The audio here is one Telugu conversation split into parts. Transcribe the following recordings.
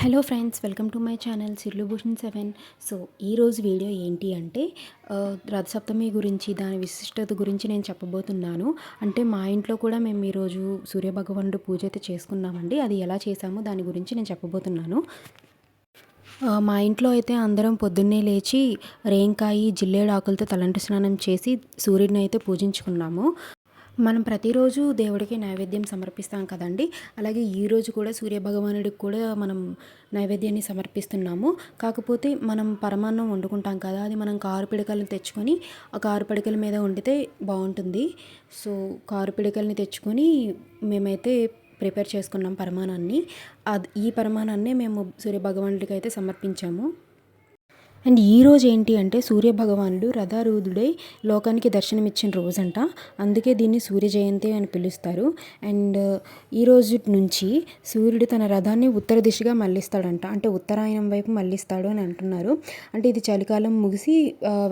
Hello friends welcome to my channel Sirlubhushan seven. So ఈరోజు వీడియో ఏంటి అంటే రథసప్తమి గురించి దాని విశిష్టత గురించి నేను చెప్పబోతున్నాను. అంటే మా ఇంట్లో కూడా మేము ఈరోజు సూర్యభగవానుడు పూజ అయితే చేసుకున్నామండి. అది ఎలా చేసామో దాని గురించి నేను చెప్పబోతున్నాను. మా ఇంట్లో అయితే అందరం పొద్దున్నే లేచి రేంకాయి జిల్లేడు ఆకులతో తలంటు స్నానం చేసి సూర్యుడిని అయితే పూజించుకున్నాము. మనం ప్రతిరోజు దేవుడికి నైవేద్యం సమర్పిస్తాం కదండి. అలాగే ఈరోజు కూడా సూర్యభగవానుడికి కూడా మనం నైవేద్యాన్ని సమర్పిస్తున్నాము. కాకపోతే మనం పరమాన్నం వండుకుంటాం కదా అది మనం కారు పిడకలను తెచ్చుకొని ఆ కారు పిడకల మీద వండితే బాగుంటుంది. సో కారు పిడకల్ని తెచ్చుకొని మేమైతే ప్రిపేర్ చేసుకున్నాం పరమాణాన్ని అది ఈ పరమాణాన్నే మేము సూర్యభగవానుడికి అయితే సమర్పించాము. అండ్ ఈ రోజు ఏంటి అంటే సూర్య భగవానుడు రథారూఢుడై లోకానికి దర్శనమిచ్చిన రోజంట. అందుకే దీన్ని సూర్య జయంతి అని పిలుస్తారు. అండ్ ఈ రోజు నుంచి సూర్యుడు తన రథాన్ని ఉత్తర దిశగా మళ్ళిస్తాడంట. అంటే ఉత్తరాయణం వైపు మళ్ళిస్తాడు అని అంటున్నారు. అంటే ఇది చలికాలం ముగిసి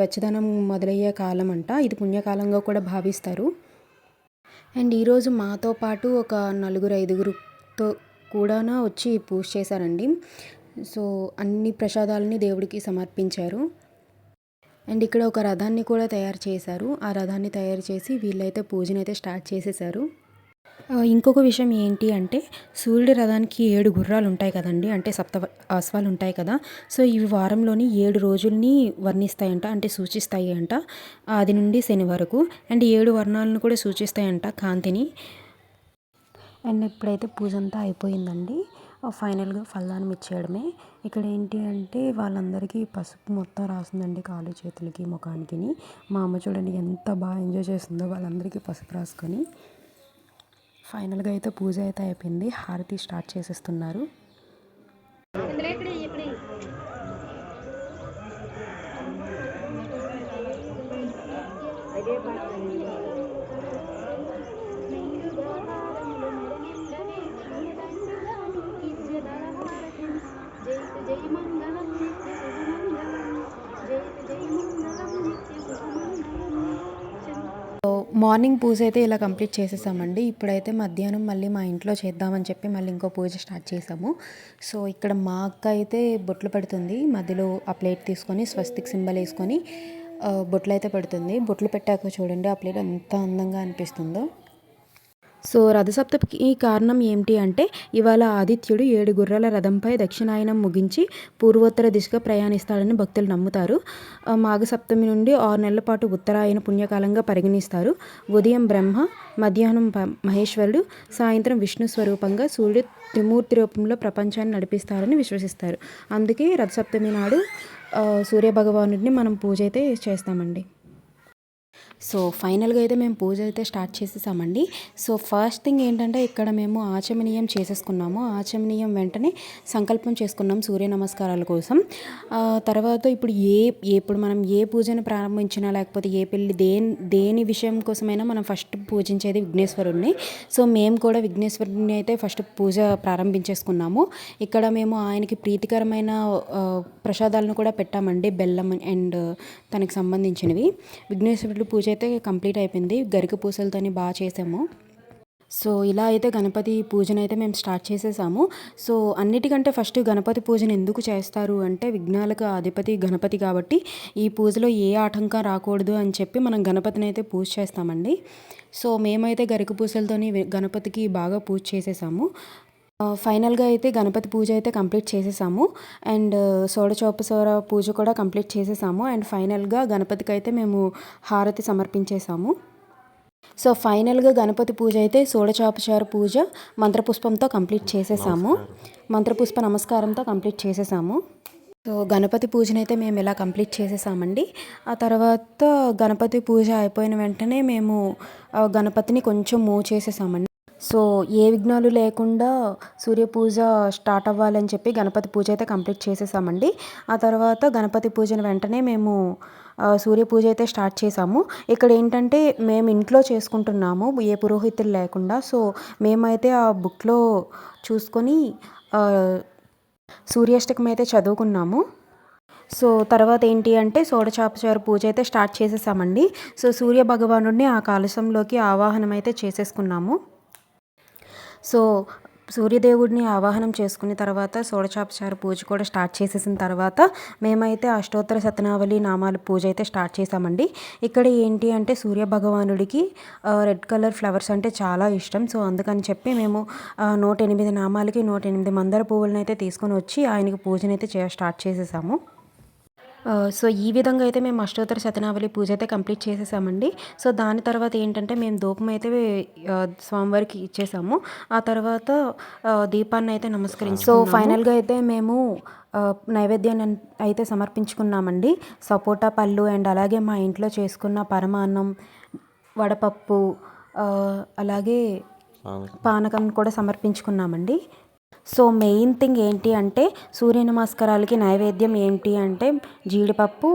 వెచ్చదనం మొదలయ్యే కాలం అంట ఇది పుణ్యకాలంగా కూడా భావిస్తారు. అండ్ ఈరోజు మాతో పాటు ఒక నలుగురు ఐదుగురుతో కూడా వచ్చి పూజ చేశారండి. సో అన్ని ప్రసాదాలని దేవుడికి సమర్పించారు. అండ్ ఇక్కడ ఒక రథాన్ని కూడా తయారు చేశారు. ఆ రథాన్ని తయారు చేసి వీళ్ళైతే పూజనైతే స్టార్ట్ చేసేసారు ఇంకొక విషయం ఏంటి అంటే సూర్యుడి రథానికి ఏడు గుర్రాలు ఉంటాయి కదండి అంటే సప్త అశ్వాలు ఉంటాయి కదా. సో ఇవి వారంలోని ఏడు రోజుల్ని వర్ణిస్తాయంట అంటే సూచిస్తాయి అంట ఆది నుండి శని వరకు. అండ్ ఏడు వర్ణాలను కూడా సూచిస్తాయంట కాంతిని. అండ్ ఇప్పుడైతే పూజ అంతా అయిపోయిందండి. ఫైనల్గా ఫలదానం ఇచ్చేయడమే. ఇక్కడ ఏంటి అంటే వాళ్ళందరికీ పసుపు మొత్తం రాసిందండి కాళ్ళు చేతులకి ముఖానికి మా అమ్మ చూడండి ఎంత బాగా ఎంజాయ్ చేస్తుందో వాళ్ళందరికీ పసుపు రాసుకొని. ఫైనల్గా అయితే పూజ అయితే అయిపోయింది. హారతి స్టార్ట్ చేసేస్తున్నారు. జయ మార్నింగ్ పూజ అయితే ఇలా కంప్లీట్ చేసేసామండి. ఇప్పుడైతే మధ్యాహ్నం మళ్ళీ మా ఇంట్లో చేద్దామని చెప్పి మళ్ళీ ఇంకో పూజ స్టార్ట్ చేసాము. సో ఇక్కడ మా అక్క అయితే బొట్లు పెడుతుంది. మధ్యలో ఆ ప్లేట్ తీసుకొని స్వస్తిక్ సింబల్ వేసుకొని బొట్లు అయితే పెడుతుంది. బొట్లు పెట్టాక చూడండి ఆ ప్లేట్ ఎంత అందంగా అనిపిస్తుందో. సో రథసప్తమికి కారణం ఏమిటి అంటే ఇవాళ ఆదిత్యుడు ఏడు గుర్రాల రథంపై దక్షిణాయనం ముగించి పూర్వోత్తర దిశగా ప్రయాణిస్తాడని భక్తులు నమ్ముతారు. మాఘసప్తమి నుండి ఆరు నెలల పాటు ఉత్తరాయణ పుణ్యకాలంగా పరిగణిస్తారు. ఉదయం బ్రహ్మ మధ్యాహ్నం మహేశ్వరుడు సాయంత్రం విష్ణు స్వరూపంగా సూర్యుడు త్రిమూర్తి రూపంలో ప్రపంచాన్ని నడిపిస్తారని విశ్వసిస్తారు. అందుకే రథసప్తమి నాడు సూర్యభగవానుడిని మనం పూజ అయితే చేస్తామండి. సో ఫైనల్గా అయితే మేము పూజ అయితే స్టార్ట్ చేసేసామండి. సో ఫస్ట్ థింగ్ ఏంటంటే ఇక్కడ మేము ఆచమనీయం చేసేసుకున్నాము. ఆచమనీయం వెంటనే సంకల్పం చేసుకున్నాం సూర్య నమస్కారాల కోసం. తర్వాత ఇప్పుడు ఏ ఇప్పుడు మనం ఏ పూజను ప్రారంభించినా లేకపోతే ఏ పెళ్ళి దేని దేని విషయం కోసమైనా మనం ఫస్ట్ పూజించేది విఘ్నేశ్వరుడిని సో మేము కూడా విఘ్నేశ్వరుడిని అయితే ఫస్ట్ పూజ ప్రారంభించేసుకున్నాము. ఇక్కడ మేము ఆయనకి ప్రీతికరమైన ప్రసాదాలను కూడా పెట్టామండి బెల్లం అండ్ తనకి సంబంధించినవి. విఘ్నేశ్వరుడు పూజ అయితే కంప్లీట్ అయిపోయింది. గరిక పూసలతోని బాగా చేసాము. సో ఇలా అయితే గణపతి పూజను అయితే మేము స్టార్ట్ చేసేసాము. సో అన్నిటికంటే ఫస్ట్ గణపతి పూజను ఎందుకు చేస్తారు అంటే విఘ్నాలకు అధిపతి గణపతి కాబట్టి ఈ పూజలో ఏ ఆటంకం రాకూడదు అని చెప్పి మనం గణపతిని అయితే పూజ చేస్తామండి. సో మేమైతే గరిక పూసలతోని గణపతికి బాగా పూజ చేసేసాము. ఫైనల్గా అయితే గణపతి పూజ అయితే కంప్లీట్ చేసేసాము. అండ్ షోడచోపసవర పూజ కూడా కంప్లీట్ చేసేసాము. అండ్ ఫైనల్గా గణపతికి అయితే మేము హారతి సమర్పించేసాము. సో ఫైనల్గా గణపతి పూజ అయితే షోడచోపచార పూజ మంత్రపుష్పంతో కంప్లీట్ చేసేసాము. మంత్రపుష్ప నమస్కారంతో కంప్లీట్ చేసేసాము. సో గణపతి పూజనైతే మేము ఇలా కంప్లీట్ చేసేసామండి. ఆ తర్వాత గణపతి పూజ అయిపోయిన వెంటనే మేము గణపతిని కొంచెం మూవ్ చేసేసామండి సో ఏ విఘ్నాలు లేకుండా సూర్య పూజ స్టార్ట్ అవ్వాలని చెప్పి గణపతి పూజ అయితే కంప్లీట్ చేసేసామండి. ఆ తర్వాత గణపతి పూజను వెంటనే మేము సూర్య పూజ అయితే స్టార్ట్ చేసాము. ఇక్కడ ఏంటంటే మేము ఇంట్లో చేసుకుంటున్నాము ఏ పురోహితులు లేకుండా. సో మేమైతే ఆ బుక్లో చూసుకొని సూర్యాష్టకం అయితే చదువుకున్నాము. సో తర్వాత ఏంటి అంటే సోడచాపచారు పూజ అయితే స్టార్ట్ చేసేసామండి. సో సూర్య భగవానుడిని ఆ కలశంలోకి ఆవాహనం అయితే చేసేసుకున్నాము. సో సూర్యదేవుడిని ఆవాహనం చేసుకున్న తర్వాత సోడచాపచార పూజ కూడా స్టార్ట్ చేసేసిన తర్వాత మేమైతే అష్టోత్తర శతనావళి నామాల పూజ అయితే స్టార్ట్ చేసామండి ఇక్కడ ఏంటి అంటే సూర్య భగవానుడికి రెడ్ కలర్ ఫ్లవర్స్ అంటే చాలా ఇష్టం. సో అందుకని చెప్పి మేము నూట ఎనిమిది నామాలకి నూట ఎనిమిది మందార పువ్వులను అయితే తీసుకొని వచ్చి ఆయనకి పూజనైతే చే స్టార్ట్ చేసేసాము. సో ఈ విధంగా అయితే మేము అష్టోత్తర శతనావళి పూజ అయితే కంప్లీట్ చేసేసామండి. సో దాని తర్వాత ఏంటంటే మేము ధూపం అయితే స్వామివారికి ఇచ్చేసాము. ఆ తర్వాత దీపాన్ని అయితే నమస్కరించి సో ఫైనల్గా అయితే మేము నైవేద్యాన్ని అయితే సమర్పించుకున్నామండి. సపోటా పళ్ళు అండ్ అలాగే మా ఇంట్లో చేసుకున్న పరమాన్నం వడపప్పు అలాగే పానకం కూడా సమర్పించుకున్నామండి. సో మెయిన్ థింగ్ ఏంటి అంటే సూర్య నమస్కారాలకి నైవేద్యం ఏంటి అంటే జీడిపప్పు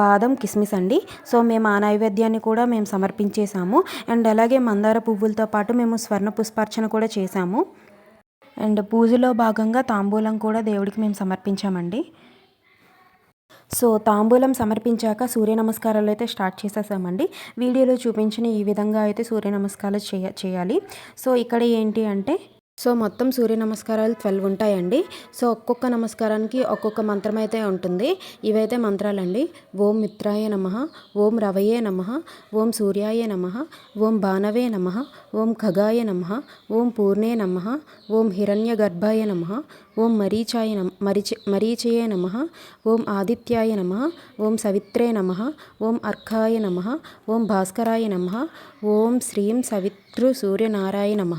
బాదం కిస్మిస్ అండి. సో మేము ఆ నైవేద్యాన్ని కూడా మేము సమర్పించేసాము అండ్ అలాగే మందార పువ్వులతో పాటు మేము స్వర్ణ పుష్పార్చన కూడా చేసాము అండ్ పూజలో భాగంగా తాంబూలం కూడా దేవుడికి మేము సమర్పించామండి. సో తాంబూలం సమర్పించాక సూర్య నమస్కారాలు అయితే స్టార్ట్ చేసేసామండి. వీడియోలో చూపించిన ఈ విధంగా అయితే సూర్య నమస్కారాలు చేయ చేయాలి. సో ఇక్కడ ఏంటి అంటే సో మొత్తం సూర్య నమస్కారాలు ట్వెల్వ్ ఉంటాయండి సో ఒక్కొక్క నమస్కారానికి ఒక్కొక్క మంత్రం అయితే ఉంటుంది ఇవైతే మంత్రాలండి ఓం మిత్రాయ నమ ఓం రవయే నమ ఓం సూర్యాయ నమ ఓం బాణవే నమ ఓం ఖగాయ నమ ఓం పూర్ణే నమ ఓం హిరణ్య గర్భాయ నమ ఓం మరీచాయ నమ మరీచ మరీచయే నమ ఓం ఆదిత్యాయ నమ ఓం సవిత్రే నమ ఓం అర్కాయ నమ ఓం భాస్కరాయ నమ ఓం శ్రీం సవిత్రు సూర్యనారాయ నమ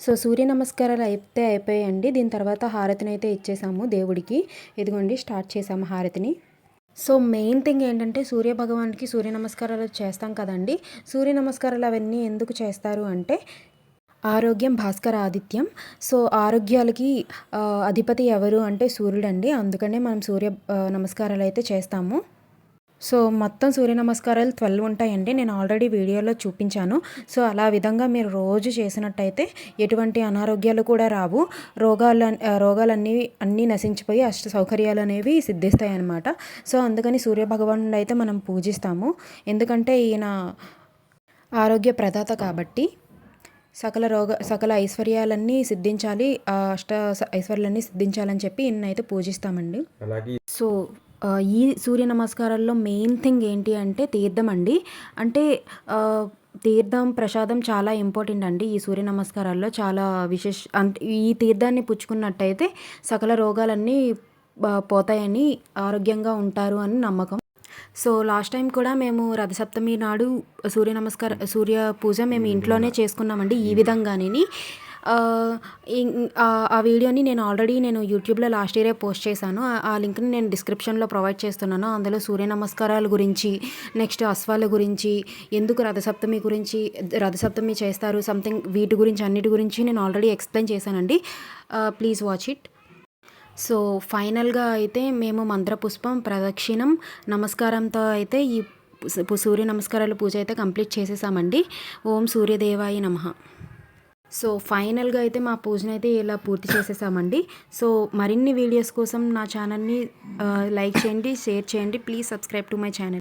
సో సూర్య నమస్కారాలు అయితే అయిపోయాయండి. దీని తర్వాత హారతిని అయితే ఇచ్చేసాము దేవుడికి. ఇదిగోండి స్టార్ట్ చేసాము హారతిని. సో మెయిన్ థింగ్ ఏంటంటే సూర్య భగవాన్కి సూర్య నమస్కారాలు చేస్తాం కదండి. సూర్య నమస్కారాలు అవన్నీ ఎందుకు చేస్తారు అంటే ఆరోగ్యం భాస్కర ఆదిత్యం. సో ఆరోగ్యాలకి అధిపతి ఎవరు అంటే సూర్యుడండి. అందుకనే మనం సూర్య నమస్కారాలు అయితే చేస్తాము. సో మొత్తం సూర్య నమస్కారాలు ట్వెల్వ్ ఉంటాయండి. నేను ఆల్రెడీ వీడియోలో చూపించాను. సో అలా విధంగా మీరు రోజు చేసినట్టయితే ఎటువంటి అనారోగ్యాలు కూడా రావు. రోగాలు రోగాలన్నీ అన్నీ నశించిపోయి అష్ట సౌకర్యాలు అనేవి సిద్ధిస్తాయి అన్నమాట సో అందుకని సూర్య భగవానుడు అయితే మనం పూజిస్తాము. ఎందుకంటే ఈయన ఆరోగ్య ప్రదాత కాబట్టి సకల రోగ సకల ఐశ్వర్యాలన్నీ సిద్ధించాలి. ఆ అష్ట ఐశ్వర్యాలన్నీ సిద్ధించాలని చెప్పి ఈయనైతే పూజిస్తామండి. అలాగే సో ఈ సూర్య నమస్కారాల్లో మెయిన్ థింగ్ ఏంటి అంటే తీర్థం అండి. అంటే తీర్థం ప్రసాదం చాలా ఇంపార్టెంట్ అండి. ఈ సూర్య నమస్కారాల్లో చాలా విశేష అంటే ఈ తీర్థాన్ని పుచ్చుకున్నట్టయితే సకల రోగాలన్నీ పోతాయని ఆరోగ్యంగా ఉంటారు అని నమ్మకం. సో లాస్ట్ టైం కూడా మేము రథసప్తమి నాడు సూర్య నమస్కార సూర్య పూజ మేము ఇంట్లోనే చేసుకున్నామండి. ఈ విధంగానే ఆ, వీడియోని నేను ఆల్రెడీ నేను యూట్యూబ్లో లాస్ట్ ఇయరే పోస్ట్ చేశాను. ఆ- లింక్ని నేను డిస్క్రిప్షన్లో ప్రొవైడ్ చేస్తున్నాను. అందులో సూర్య నమస్కారాల గురించి నెక్స్ట్ అశ్వాల గురించి ఎందుకు రథసప్తమి గురించి రథసప్తమి చేస్తారు సంథింగ్ వీటి గురించి అన్నిటి గురించి నేను ఆల్రెడీ ఎక్స్ప్లెయిన్ చేశానండి. Please watch it. సో ఫైనల్గా అయితే మేము మంత్రపుష్పం ప్రదక్షిణం నమస్కారంతో అయితే ఈ సూర్య నమస్కారాల పూజ అయితే కంప్లీట్ చేసేసామండి. ఓం సూర్యదేవాయ నమః. సో ఫైనల్గా అయితే మా పూజను అయితే ఇలా పూర్తి చేసేసామండి. సో మరిన్ని వీడియోస్ కోసం నా ఛానల్ని లైక్ చేయండి షేర్ చేయండి. Please subscribe to my channel.